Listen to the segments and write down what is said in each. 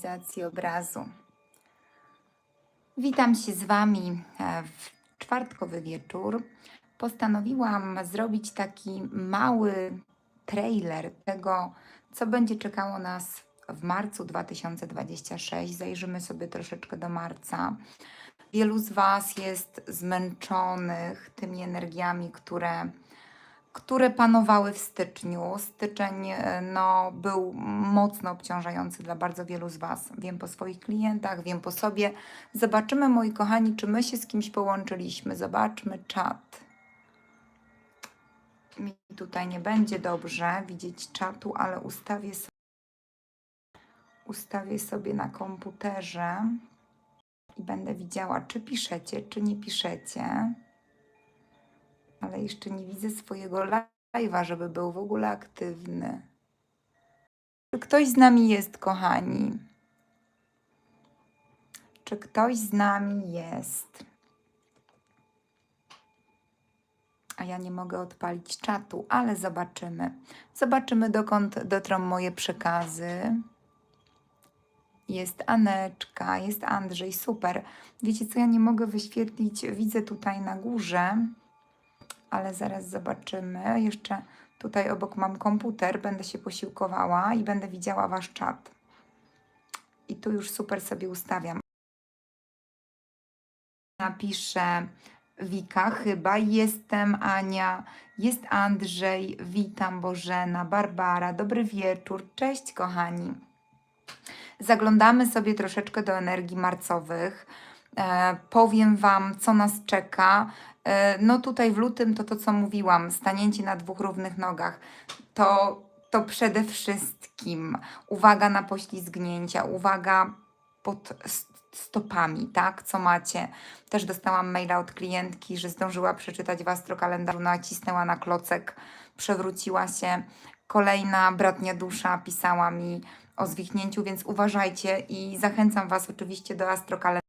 wizualizacji obrazu. Witam się z Wami e, w czwartkowy wieczór. Postanowiłam zrobić taki mały trailer tego, co będzie czekało nas w marcu 2026. Zajrzymy sobie troszeczkę do marca. Wielu z Was jest zmęczonych tymi energiami, które które panowały w styczniu. Styczeń e, no, był mocno obciążający dla bardzo wielu z Was. Wiem po swoich klientach, wiem po sobie. Zobaczymy, moi kochani, czy my się z kimś połączyliśmy. Zobaczmy czat. Mi tutaj nie będzie dobrze widzieć czatu, ale ustawię sobie, ustawię sobie na komputerze i będę widziała, czy piszecie, czy nie piszecie ale jeszcze nie widzę swojego live'a, żeby był w ogóle aktywny. Czy ktoś z nami jest, kochani? Czy ktoś z nami jest? A ja nie mogę odpalić czatu, ale zobaczymy. Zobaczymy, dokąd dotrą moje przekazy. Jest Aneczka, jest Andrzej, super. Wiecie co, ja nie mogę wyświetlić, widzę tutaj na górze, ale zaraz zobaczymy. Jeszcze tutaj obok mam komputer, będę się posiłkowała i będę widziała Wasz czat. I tu już super sobie ustawiam. Napiszę Wika chyba, jestem Ania, jest Andrzej, witam Bożena, Barbara, dobry wieczór, cześć kochani. Zaglądamy sobie troszeczkę do energii marcowych. E, powiem Wam, co nas czeka. E, no tutaj w lutym to to, co mówiłam, stanięcie na dwóch równych nogach, to, to przede wszystkim uwaga na poślizgnięcia, uwaga pod stopami, tak, co macie. Też dostałam maila od klientki, że zdążyła przeczytać w astrokalendarzu, nacisnęła na klocek, przewróciła się. Kolejna bratnia dusza pisała mi o zwichnięciu, więc uważajcie i zachęcam Was oczywiście do astrokalendarza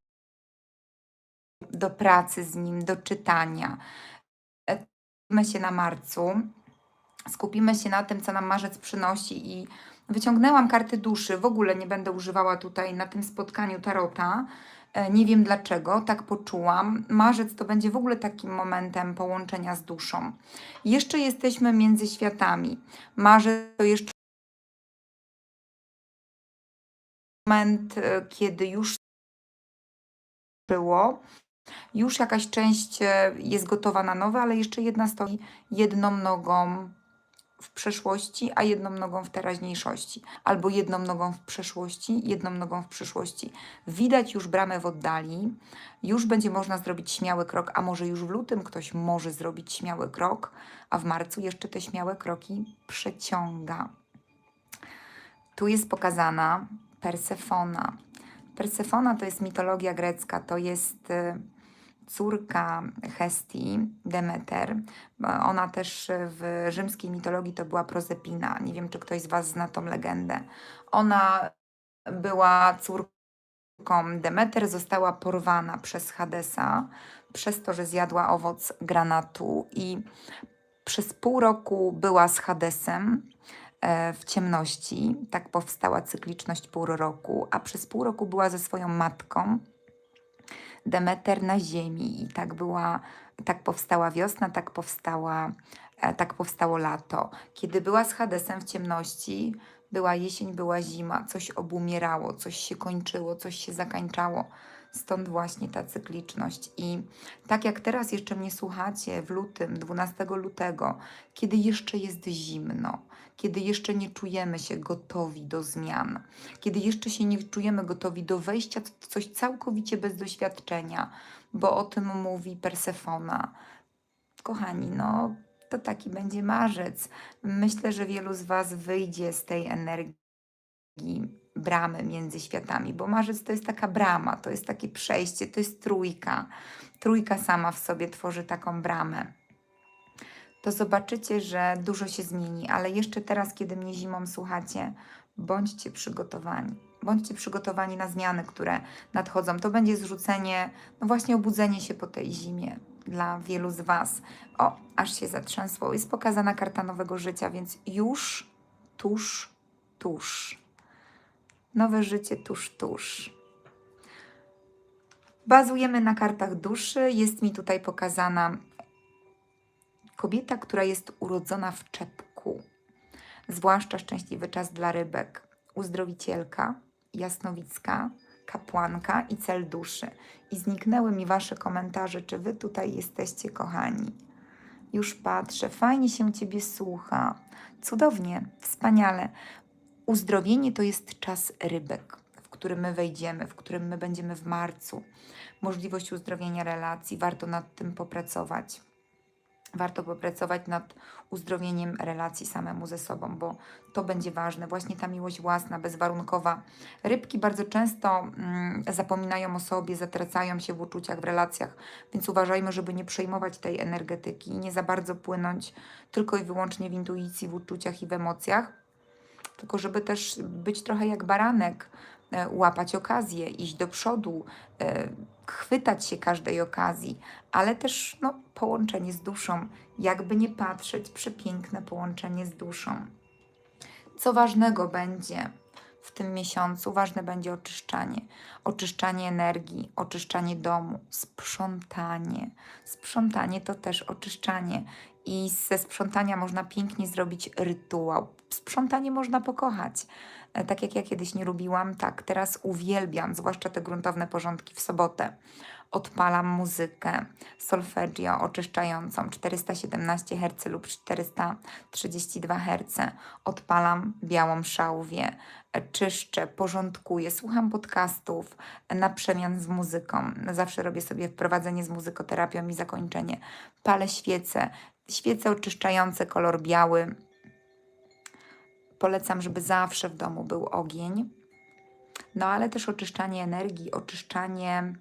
do pracy z nim, do czytania. Skupimy się na marcu, skupimy się na tym, co nam marzec przynosi i wyciągnęłam karty duszy. W ogóle nie będę używała tutaj na tym spotkaniu tarota. E, nie wiem dlaczego, tak poczułam. Marzec to będzie w ogóle takim momentem połączenia z duszą. Jeszcze jesteśmy między światami. Marzec to jeszcze moment, e, kiedy już było, już jakaś część e, jest gotowa na nowe, ale jeszcze jedna stoi jedną nogą w przeszłości, a jedną nogą w teraźniejszości, albo jedną nogą w przeszłości, jedną nogą w przyszłości. Widać już bramę w oddali, już będzie można zrobić śmiały krok, a może już w lutym ktoś może zrobić śmiały krok, a w marcu jeszcze te śmiałe kroki przeciąga. Tu jest pokazana Persefona. Persefona to jest mitologia grecka, to jest e, córka Hestii, Demeter. Ona też w rzymskiej mitologii to była Prozepina. Nie wiem, czy ktoś z Was zna tą legendę. Ona była córką Demeter, została porwana przez Hadesa przez to, że zjadła owoc granatu i przez pół roku była z Hadesem e, w ciemności. Tak powstała cykliczność pół roku, a przez pół roku była ze swoją matką Demeter na ziemi i tak była, tak powstała wiosna, tak powstała, e, tak powstało lato. Kiedy była z Hadesem w ciemności, była jesień, była zima, coś obumierało, coś się kończyło, coś się zakańczało. Stąd właśnie ta cykliczność. I tak jak teraz jeszcze mnie słuchacie w lutym, 12 lutego, kiedy jeszcze jest zimno, kiedy jeszcze nie czujemy się gotowi do zmian, kiedy jeszcze się nie czujemy gotowi do wejścia w coś całkowicie bez doświadczenia, bo o tym mówi Persefona. Kochani, no to taki będzie marzec. Myślę, że wielu z Was wyjdzie z tej energii bramy między światami, bo marzec to jest taka brama, to jest takie przejście, to jest trójka. Trójka sama w sobie tworzy taką bramę. To zobaczycie, że dużo się zmieni, ale jeszcze teraz, kiedy mnie zimą słuchacie, bądźcie przygotowani. Bądźcie przygotowani na zmiany, które nadchodzą. To będzie zrzucenie, no właśnie obudzenie się po tej zimie dla wielu z Was. O, aż się zatrzęsło. Jest pokazana karta nowego życia, więc już, tuż, tuż Nowe życie tuż, tuż. Bazujemy na kartach duszy. Jest mi tutaj pokazana kobieta, która jest urodzona w czepku. Zwłaszcza szczęśliwy czas dla rybek. Uzdrowicielka, jasnowicka, kapłanka i cel duszy. I zniknęły mi Wasze komentarze, czy Wy tutaj jesteście kochani. Już patrzę, fajnie się Ciebie słucha. Cudownie, wspaniale. Uzdrowienie to jest czas rybek, w którym my wejdziemy, w którym my będziemy w marcu. Możliwość uzdrowienia relacji, warto nad tym popracować. Warto popracować nad uzdrowieniem relacji samemu ze sobą, bo to będzie ważne. Właśnie ta miłość własna, bezwarunkowa. Rybki bardzo często mm, zapominają o sobie, zatracają się w uczuciach, w relacjach, więc uważajmy, żeby nie przejmować tej energetyki, nie za bardzo płynąć tylko i wyłącznie w intuicji, w uczuciach i w emocjach, tylko żeby też być trochę jak baranek, łapać okazję, iść do przodu, e, chwytać się każdej okazji, ale też no, połączenie z duszą, jakby nie patrzeć, przepiękne połączenie z duszą. Co ważnego będzie w tym miesiącu? Ważne będzie oczyszczanie. Oczyszczanie energii, oczyszczanie domu, sprzątanie. Sprzątanie to też oczyszczanie. I ze sprzątania można pięknie zrobić rytuał. Sprzątanie można pokochać. E, Tak jak ja kiedyś nie lubiłam, tak teraz uwielbiam, zwłaszcza te gruntowne porządki w sobotę. Odpalam muzykę, solfeggio oczyszczającą 417 Hz lub 432 Hz. Odpalam białą szałwię, e, czyszczę, porządkuję, słucham podcastów e, na przemian z muzyką. Zawsze robię sobie wprowadzenie z muzykoterapią i zakończenie. Palę świece, świece oczyszczające kolor biały. Polecam, żeby zawsze w domu był ogień. No ale też oczyszczanie energii, oczyszczanie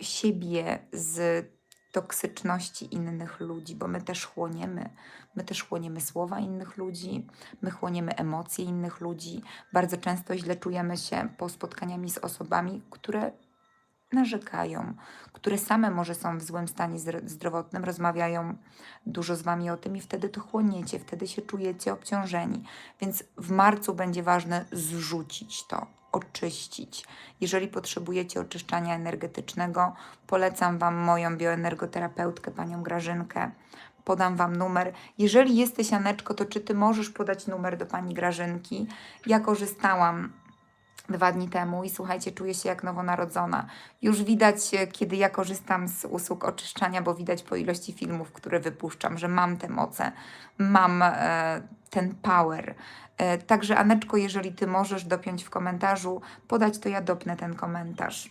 siebie z toksyczności innych ludzi, bo my też chłoniemy, my też chłoniemy słowa innych ludzi, my chłoniemy emocje innych ludzi. Bardzo często źle czujemy się po spotkaniami z osobami, które narzekają, które same może są w złym stanie zdro- zdrowotnym, rozmawiają dużo z Wami o tym i wtedy to chłoniecie, wtedy się czujecie obciążeni. Więc w marcu będzie ważne zrzucić to, oczyścić. Jeżeli potrzebujecie oczyszczania energetycznego, polecam Wam moją bioenergoterapeutkę, panią Grażynkę. Podam Wam numer. Jeżeli jesteś Aneczko, to czy Ty możesz podać numer do pani Grażynki? Ja korzystałam dwa dni temu i słuchajcie, czuję się jak nowonarodzona. Już widać, e, kiedy ja korzystam z usług oczyszczania, bo widać po ilości filmów, które wypuszczam, że mam te moce, mam e, ten power. E, także Aneczko, jeżeli Ty możesz dopiąć w komentarzu, podać, to ja dopnę ten komentarz.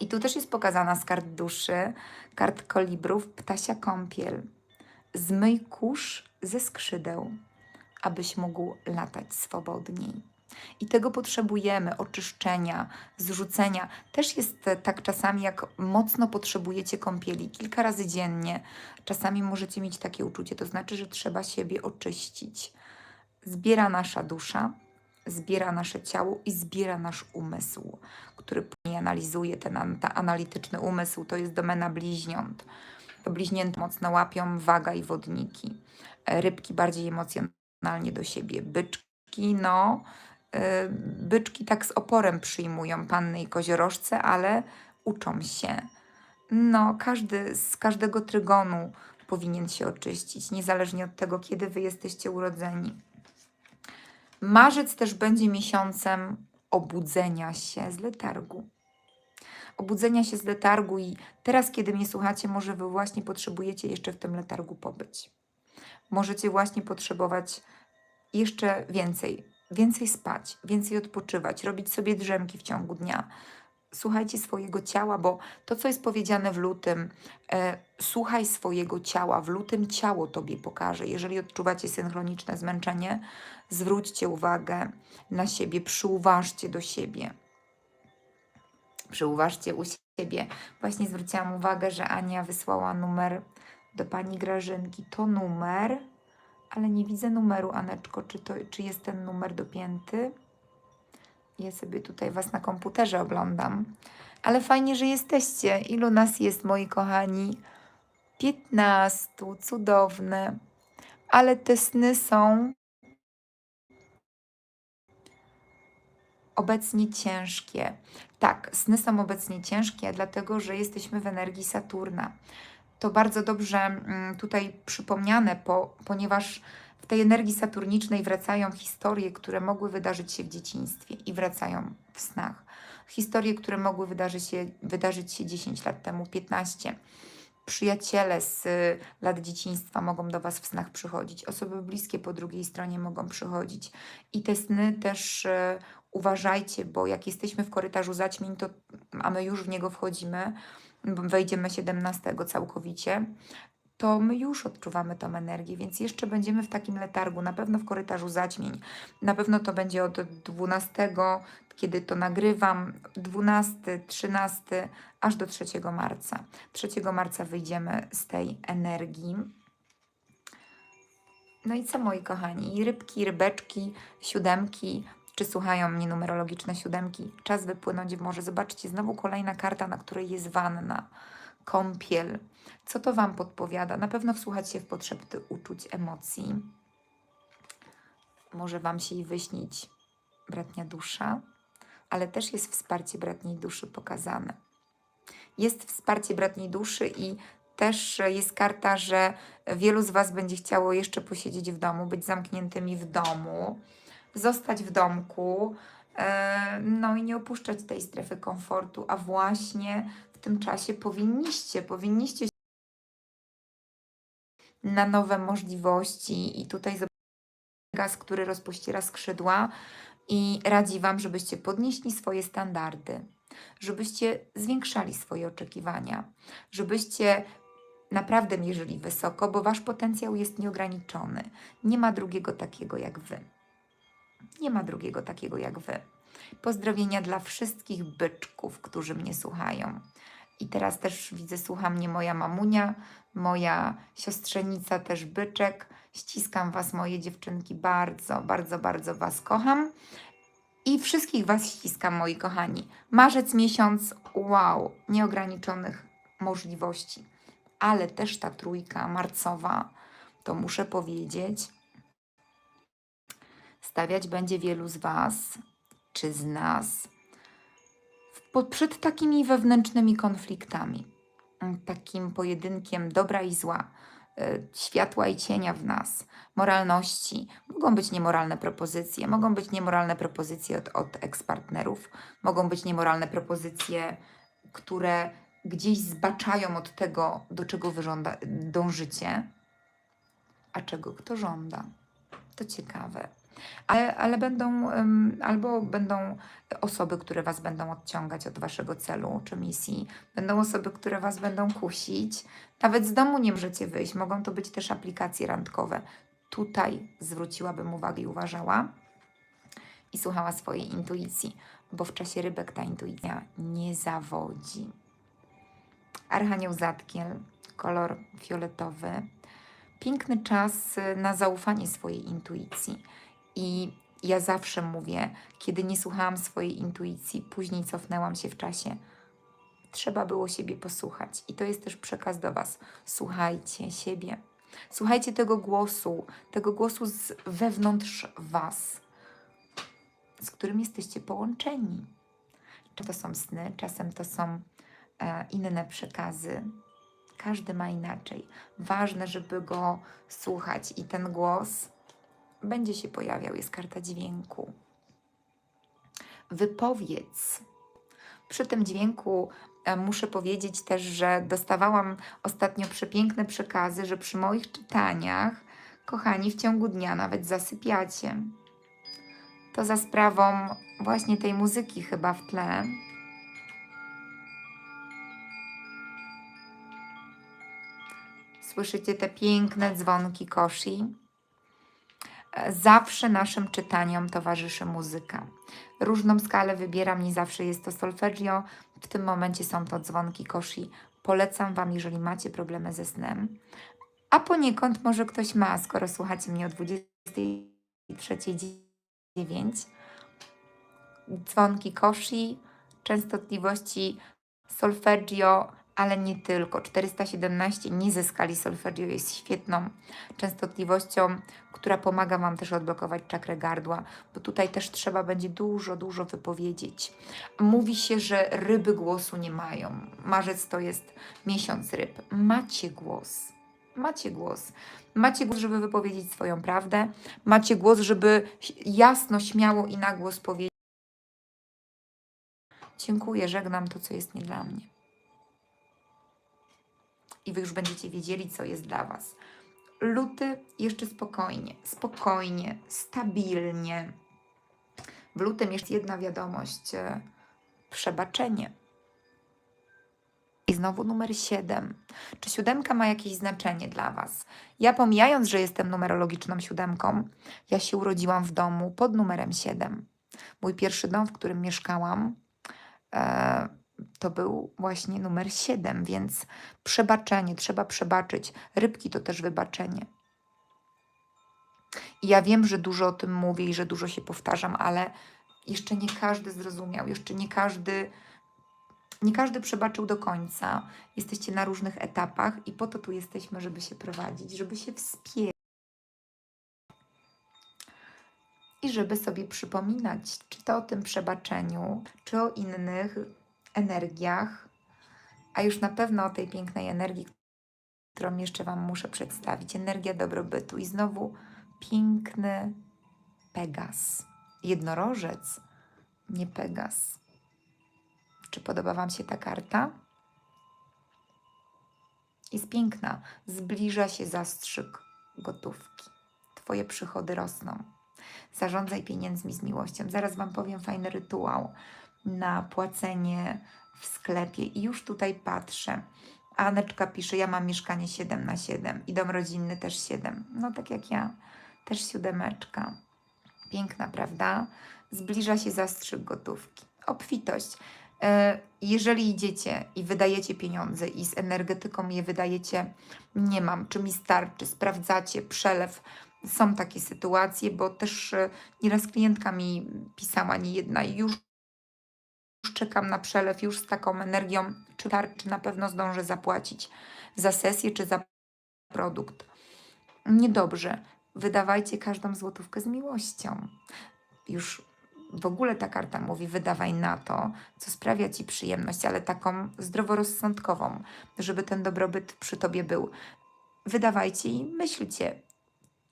I tu też jest pokazana z kart duszy, kart kolibrów, ptasia kąpiel. Zmyj kurz ze skrzydeł, abyś mógł latać swobodniej. I tego potrzebujemy, oczyszczenia, zrzucenia. Też jest e, tak czasami, jak mocno potrzebujecie kąpieli, kilka razy dziennie. Czasami możecie mieć takie uczucie, to znaczy, że trzeba siebie oczyścić. Zbiera nasza dusza, zbiera nasze ciało i zbiera nasz umysł, który później analizuje ten analityczny umysł. To jest domena bliźniąt. To bliźnięta mocno łapią waga i wodniki. E, Rybki bardziej emocjonalnie do siebie. Byczki, no, byczki tak z oporem przyjmują panny i koziorożce, ale uczą się. No, każdy z każdego trygonu powinien się oczyścić, niezależnie od tego, kiedy wy jesteście urodzeni. Marzec też będzie miesiącem obudzenia się z letargu. Obudzenia się z letargu i teraz, kiedy mnie słuchacie, może wy właśnie potrzebujecie jeszcze w tym letargu pobyć. Możecie właśnie potrzebować jeszcze więcej, więcej spać, więcej odpoczywać, robić sobie drzemki w ciągu dnia. Słuchajcie swojego ciała, bo to, co jest powiedziane w lutym, e, słuchaj swojego ciała. W lutym ciało tobie pokaże. Jeżeli odczuwacie synchroniczne zmęczenie, zwróćcie uwagę na siebie, przyuważcie do siebie. Przyuważcie u siebie. Właśnie zwróciłam uwagę, że Ania wysłała numer do pani Grażynki. To numer, ale nie widzę numeru, Aneczko. Czy, to, czy jest ten numer dopięty? Ja sobie tutaj Was na komputerze oglądam. Ale fajnie, że jesteście. Ilu nas jest, moi kochani? 15. Cudowne. Ale te sny są obecnie ciężkie. Tak, sny są obecnie ciężkie, dlatego że jesteśmy w energii Saturna. To bardzo dobrze mm, tutaj przypomniane, po, ponieważ w tej energii saturnicznej wracają historie, które mogły wydarzyć się w dzieciństwie i wracają w snach. Historie, które mogły wydarzyć się, wydarzyć się 10 lat temu, 15. Przyjaciele z y, lat dzieciństwa mogą do Was w snach przychodzić, osoby bliskie po drugiej stronie mogą przychodzić. I te sny też y, uważajcie, bo jak jesteśmy w korytarzu zaćmień, to, a my już w niego wchodzimy, wejdziemy 17 całkowicie, to my już odczuwamy tą energię, więc jeszcze będziemy w takim letargu, na pewno w korytarzu zaćmień. Na pewno to będzie od 12, kiedy to nagrywam, 12, 13, aż do 3 marca. 3 marca wyjdziemy z tej energii. No i co moi kochani? Rybki, rybeczki, siódemki, czy słuchają mnie numerologiczne siódemki? Czas wypłynąć w morze. Zobaczcie, znowu kolejna karta, na której jest wanna, kąpiel. Co to Wam podpowiada? Na pewno wsłuchać się w potrzeby uczuć, emocji. Może Wam się i wyśnić bratnia dusza, ale też jest wsparcie bratniej duszy pokazane. Jest wsparcie bratniej duszy i też jest karta, że wielu z Was będzie chciało jeszcze posiedzieć w domu, być zamkniętymi w domu, zostać w domku, e, no i nie opuszczać tej strefy komfortu, a właśnie w tym czasie powinniście, powinniście się na nowe możliwości i tutaj gaz, który rozpościera skrzydła i radzi Wam, żebyście podnieśli swoje standardy, żebyście zwiększali swoje oczekiwania, żebyście naprawdę mierzyli wysoko, bo Wasz potencjał jest nieograniczony. Nie ma drugiego takiego jak Wy. Nie ma drugiego takiego jak Wy. Pozdrowienia dla wszystkich byczków, którzy mnie słuchają. I teraz też widzę, słucha mnie moja mamunia, moja siostrzenica też byczek. Ściskam Was, moje dziewczynki, bardzo, bardzo, bardzo Was kocham. I wszystkich Was ściskam, moi kochani. Marzec miesiąc, wow, nieograniczonych możliwości. Ale też ta trójka marcowa, to muszę powiedzieć, stawiać będzie wielu z Was, czy z nas, przed takimi wewnętrznymi konfliktami, mm, takim pojedynkiem dobra i zła, y, światła i cienia w nas, moralności. Mogą być niemoralne propozycje, mogą być niemoralne propozycje od, od ekspartnerów, mogą być niemoralne propozycje, które gdzieś zbaczają od tego, do czego wy żąda, dążycie, a czego kto żąda. To ciekawe. Ale, ale będą, albo będą osoby, które Was będą odciągać od Waszego celu czy misji, będą osoby, które Was będą kusić. Nawet z domu nie możecie wyjść, mogą to być też aplikacje randkowe. Tutaj zwróciłabym uwagę i uważała i słuchała swojej intuicji, bo w czasie rybek ta intuicja nie zawodzi. Archanioł Zatkiel, kolor fioletowy. Piękny czas na zaufanie swojej intuicji. I ja zawsze mówię, kiedy nie słuchałam swojej intuicji, później cofnęłam się w czasie. Trzeba było siebie posłuchać. I to jest też przekaz do Was. Słuchajcie siebie. Słuchajcie tego głosu, tego głosu z wewnątrz Was, z którym jesteście połączeni. Czy to są sny, czasem to są e, inne przekazy. Każdy ma inaczej. Ważne, żeby go słuchać i ten głos będzie się pojawiał. Jest karta dźwięku. Wypowiedz. Przy tym dźwięku e, muszę powiedzieć też, że dostawałam ostatnio przepiękne przekazy, że przy moich czytaniach, kochani, w ciągu dnia nawet zasypiacie. To za sprawą właśnie tej muzyki chyba w tle. Słyszycie te piękne dzwonki koshi? Zawsze naszym czytaniom towarzyszy muzyka. Różną skalę wybieram, nie zawsze jest to solfeggio. W tym momencie są to dzwonki koshi. Polecam Wam, jeżeli macie problemy ze snem. A poniekąd może ktoś ma, skoro słuchacie mnie o 23.09. Dzwonki koshi, częstotliwości solfeggio, ale nie tylko. 417 nie ze skali solfeggio jest świetną częstotliwością, która pomaga Wam też odblokować czakrę gardła, bo tutaj też trzeba będzie dużo, dużo wypowiedzieć. Mówi się, że ryby głosu nie mają. Marzec to jest miesiąc ryb. Macie głos. Macie głos. Macie głos, żeby wypowiedzieć swoją prawdę. Macie głos, żeby jasno, śmiało i na głos powiedzieć. Dziękuję, żegnam to, co jest nie dla mnie. I Wy już będziecie wiedzieli, co jest dla Was. Luty jeszcze spokojnie, spokojnie, stabilnie. W lutym jest jedna wiadomość: e, przebaczenie. I znowu numer 7. Czy siódemka ma jakieś znaczenie dla Was? Ja pomijając, że jestem numerologiczną siódemką, ja się urodziłam w domu pod numerem 7. Mój pierwszy dom, w którym mieszkałam, e, to był właśnie numer 7, więc przebaczenie, trzeba przebaczyć. Rybki to też wybaczenie. I ja wiem, że dużo o tym mówię i że dużo się powtarzam, ale jeszcze nie każdy zrozumiał, jeszcze nie każdy, nie każdy przebaczył do końca. Jesteście na różnych etapach i po to tu jesteśmy, żeby się prowadzić, żeby się wspierać. I żeby sobie przypominać, czy to o tym przebaczeniu, czy o innych energiach, a już na pewno o tej pięknej energii, którą jeszcze Wam muszę przedstawić. Energia dobrobytu. I znowu piękny Pegas. Jednorożec, nie Pegas. Czy podoba Wam się ta karta? Jest piękna. Zbliża się zastrzyk gotówki. Twoje przychody rosną. Zarządzaj pieniędzmi z miłością. Zaraz Wam powiem fajny rytuał na płacenie w sklepie. I już tutaj patrzę. Aneczka pisze, ja mam mieszkanie 7 na 7 i dom rodzinny też 7. No tak jak ja, też siódemeczka. Piękna, prawda? Zbliża się zastrzyk gotówki. Obfitość. E, Jeżeli idziecie i wydajecie pieniądze i z energetyką je wydajecie, nie mam, czy mi starczy, sprawdzacie, przelew. Są takie sytuacje, bo też e, nieraz klientka mi pisała, nie jedna, już już czekam na przelew, już z taką energią, czy tarczy na pewno zdążę zapłacić za sesję czy za produkt. Niedobrze. Wydawajcie każdą złotówkę z miłością. Już w ogóle ta karta mówi, wydawaj na to, co sprawia ci przyjemność, ale taką zdroworozsądkową, żeby ten dobrobyt przy tobie był. Wydawajcie i myślcie,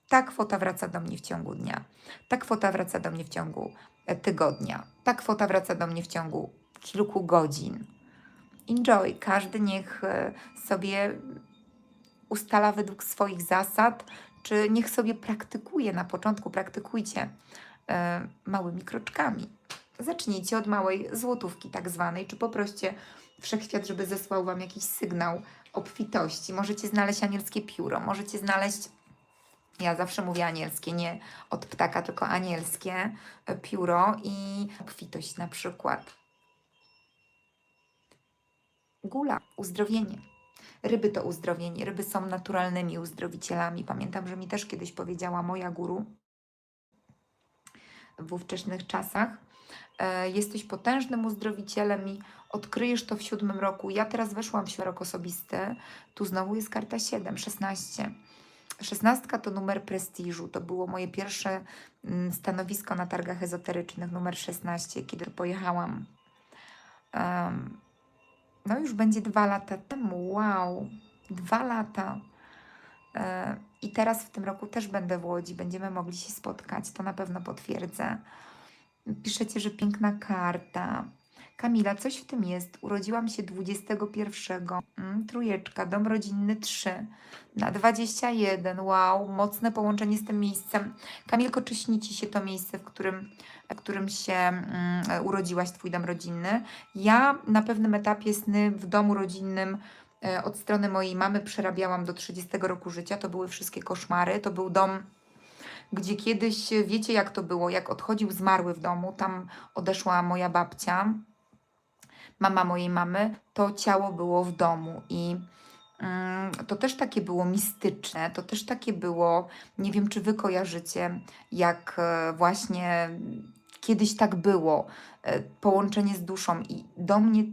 ta kwota wraca do mnie w ciągu dnia, ta kwota wraca do mnie w ciągu tygodnia, ta kwota wraca do mnie w ciągu kilku godzin. Enjoy, każdy niech e, sobie ustala według swoich zasad, czy niech sobie praktykuje. Na początku praktykujcie e, małymi kroczkami. Zacznijcie od małej złotówki, tak zwanej, czy poproście wszechświat, żeby zesłał Wam jakiś sygnał obfitości. Możecie znaleźć anielskie pióro, możecie znaleźć ja zawsze mówię anielskie, nie od ptaka, tylko anielskie e, pióro i obfitość na przykład. Gula, uzdrowienie. Ryby to uzdrowienie. Ryby są naturalnymi uzdrowicielami. Pamiętam, że mi też kiedyś powiedziała moja guru w ówczesnych czasach. E, jesteś potężnym uzdrowicielem i odkryjesz to w siódmym roku. Ja teraz weszłam w rok osobisty. Tu znowu jest karta 7, 16. Szesnastka to numer prestiżu. To było moje pierwsze mm, stanowisko na targach ezoterycznych, numer 16, kiedy pojechałam. Um, no już będzie dwa lata temu. Wow, dwa lata. E, I teraz w tym roku też będę w Łodzi, będziemy mogli się spotkać, to na pewno potwierdzę. Piszecie, że piękna karta. Kamila, coś w tym jest. Urodziłam się 21. Mm, trójeczka, dom rodzinny 3 na 21. Wow, mocne połączenie z tym miejscem. Kamilko, czy śni Ci się to miejsce, w którym, w którym się mm, urodziłaś, Twój dom rodzinny? Ja na pewnym etapie sny w domu rodzinnym e, od strony mojej mamy przerabiałam do 30 roku życia. To były wszystkie koszmary. To był dom gdzie kiedyś, wiecie jak to było, jak odchodził zmarły w domu, tam odeszła moja babcia, mama mojej mamy, to ciało było w domu i mm, to też takie było mistyczne, to też takie było, nie wiem czy wy kojarzycie, jak e, właśnie kiedyś tak było, e, połączenie z duszą i do mnie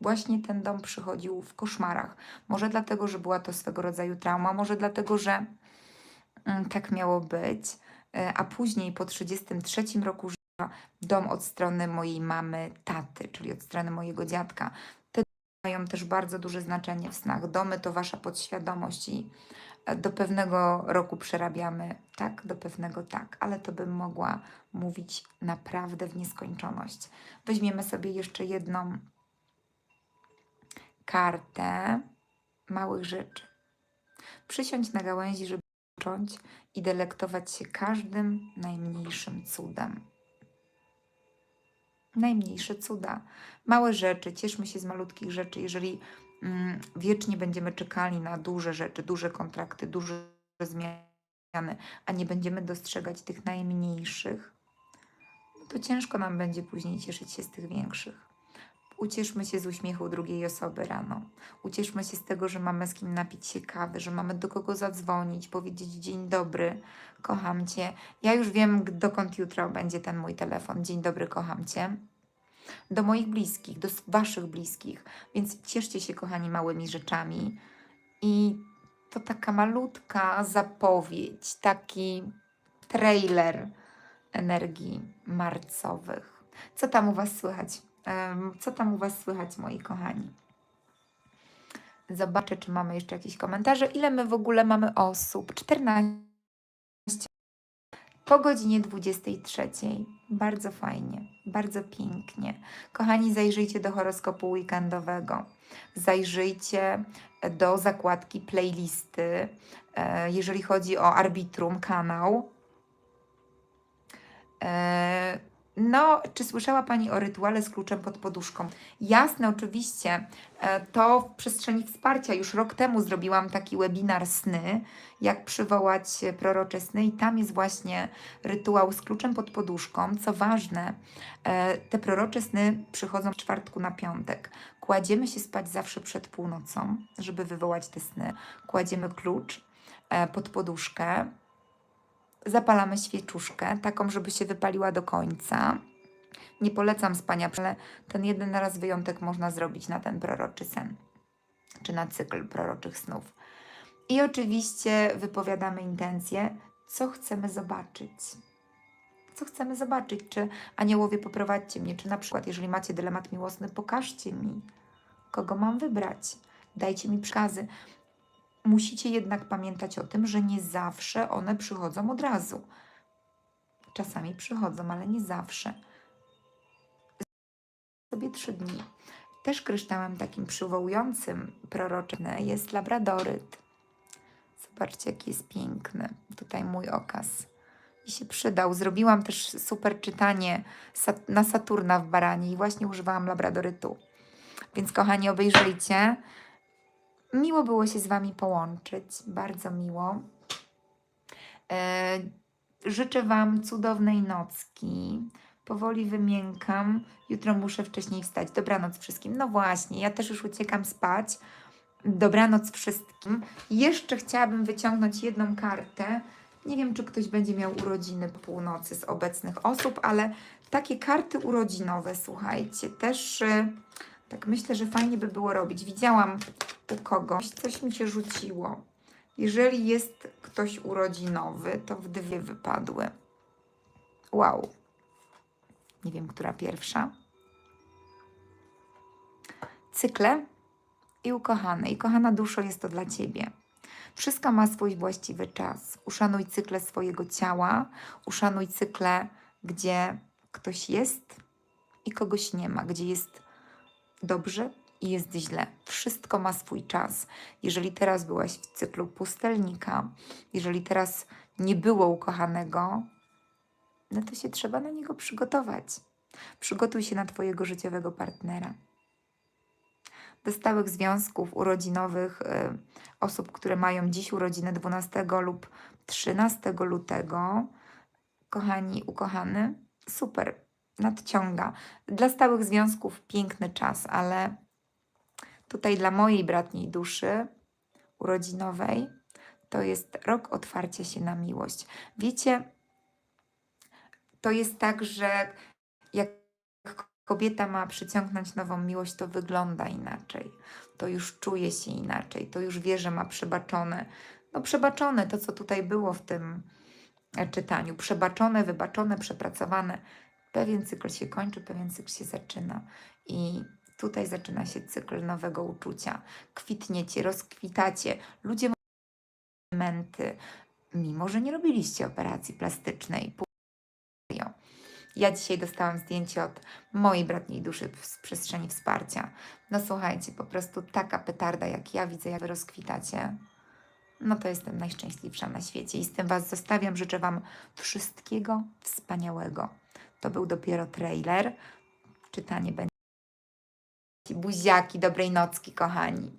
Właśnie ten dom przychodził w koszmarach. Może dlatego, że była to swego rodzaju trauma, może dlatego, że mm, tak miało być. E, A później po 33 roku życia dom od strony mojej mamy, taty, czyli od strony mojego dziadka. Te mają też bardzo duże znaczenie w snach. Domy to wasza podświadomość i e, do pewnego roku przerabiamy tak, do pewnego tak, ale to bym mogła mówić naprawdę w nieskończoność. Weźmiemy sobie jeszcze jedną kartę małych rzeczy. Przysiądź na gałęzi, żeby począć i delektować się każdym najmniejszym cudem. Najmniejsze cuda, małe rzeczy, cieszmy się z malutkich rzeczy. Jeżeli mm, wiecznie będziemy czekali na duże rzeczy, duże kontrakty, duże zmiany, a nie będziemy dostrzegać tych najmniejszych, to ciężko nam będzie później cieszyć się z tych większych. Ucieszmy się z uśmiechu drugiej osoby rano. Ucieszmy się z tego, że mamy z kim napić się kawy, że mamy do kogo zadzwonić, powiedzieć dzień dobry, kocham cię. Ja już wiem, dokąd jutro będzie ten mój telefon. Dzień dobry, kocham cię. Do moich bliskich, do waszych bliskich. Więc cieszcie się, kochani, małymi rzeczami. I to taka malutka zapowiedź, taki trailer energii marcowych. Co tam u was słychać? Co tam u Was słychać, moi kochani? Zobaczę, czy mamy jeszcze jakieś komentarze. Ile my w ogóle mamy osób? 14. Po godzinie 23. Bardzo fajnie, bardzo pięknie. Kochani, zajrzyjcie do horoskopu weekendowego. Zajrzyjcie do zakładki playlisty, e, jeżeli chodzi o Arbitrum kanał. No, czy słyszała Pani o rytuale z kluczem pod poduszką? Jasne, oczywiście. E, To w przestrzeni wsparcia. Już rok temu zrobiłam taki webinar sny, jak przywołać prorocze sny, i tam jest właśnie rytuał z kluczem pod poduszką. Co ważne, e, te prorocze sny przychodzą z czwartku na piątek. Kładziemy się spać zawsze przed północą, żeby wywołać te sny. Kładziemy klucz e, pod poduszkę, zapalamy świeczuszkę, taką, żeby się wypaliła do końca. Nie polecam spania, ale ten jeden raz wyjątek można zrobić na ten proroczy sen, czy na cykl proroczych snów. I oczywiście wypowiadamy intencje, co chcemy zobaczyć. Co chcemy zobaczyć? Czy aniołowie poprowadźcie mnie, czy na przykład, jeżeli macie dylemat miłosny, pokażcie mi, kogo mam wybrać. Dajcie mi przekazy musicie jednak pamiętać o tym, że nie zawsze one przychodzą od razu. Czasami przychodzą, ale nie zawsze. Sobie trzy dni. Też kryształem takim przywołującym proroczym jest labradoryt. Zobaczcie, jaki jest piękny. Tutaj mój okaz. I się przydał. Zrobiłam też super czytanie na Saturna w Baranie i właśnie używałam labradorytu. Więc kochani, obejrzyjcie. Miło było się z Wami połączyć, bardzo miło. E, życzę Wam cudownej nocki. Powoli wymiękam. Jutro muszę wcześniej wstać. Dobranoc wszystkim. No właśnie, ja też już uciekam spać. Dobranoc wszystkim. Jeszcze chciałabym wyciągnąć jedną kartę. Nie wiem, czy ktoś będzie miał urodziny po północy z obecnych osób, ale takie karty urodzinowe, słuchajcie, też y, tak myślę, że fajnie by było robić. Widziałam u kogoś, coś mi się rzuciło. Jeżeli jest ktoś urodzinowy, to w dwie wypadły. Wow. Nie wiem, która pierwsza. Cykle i ukochany. I kochana duszo, jest to dla Ciebie. Wszystko ma swój właściwy czas. Uszanuj cykle swojego ciała, uszanuj cykle, gdzie ktoś jest i kogoś nie ma, gdzie jest dobrze i jest źle. Wszystko ma swój czas. Jeżeli teraz byłaś w cyklu pustelnika, jeżeli teraz nie było ukochanego, no to się trzeba na niego przygotować. Przygotuj się na Twojego życiowego partnera. Do stałych związków urodzinowych y, osób, które mają dziś urodziny 12 lub 13 lutego, kochani, ukochany, super, nadciąga. Dla stałych związków piękny czas, ale tutaj dla mojej bratniej duszy urodzinowej to jest rok otwarcia się na miłość. Wiecie, to jest tak, że jak kobieta ma przyciągnąć nową miłość, to wygląda inaczej. To już czuje się inaczej, to już wie, że ma przebaczone. No przebaczone to, co tutaj było w tym e, czytaniu. Przebaczone, wybaczone, przepracowane. Pewien cykl się kończy, pewien cykl się zaczyna. I tutaj zaczyna się cykl nowego uczucia. Kwitniecie, rozkwitacie. Ludzie mają elementy, mimo że nie robiliście operacji plastycznej. Ja dzisiaj dostałam zdjęcie od mojej bratniej duszy z przestrzeni wsparcia. No słuchajcie, po prostu taka petarda, jak ja widzę, jak wy rozkwitacie. No to jestem najszczęśliwsza na świecie i z tym Was zostawiam. Życzę Wam wszystkiego wspaniałego. To był dopiero trailer. Czytanie będzie. Buziaki, dobrej nocki, kochani.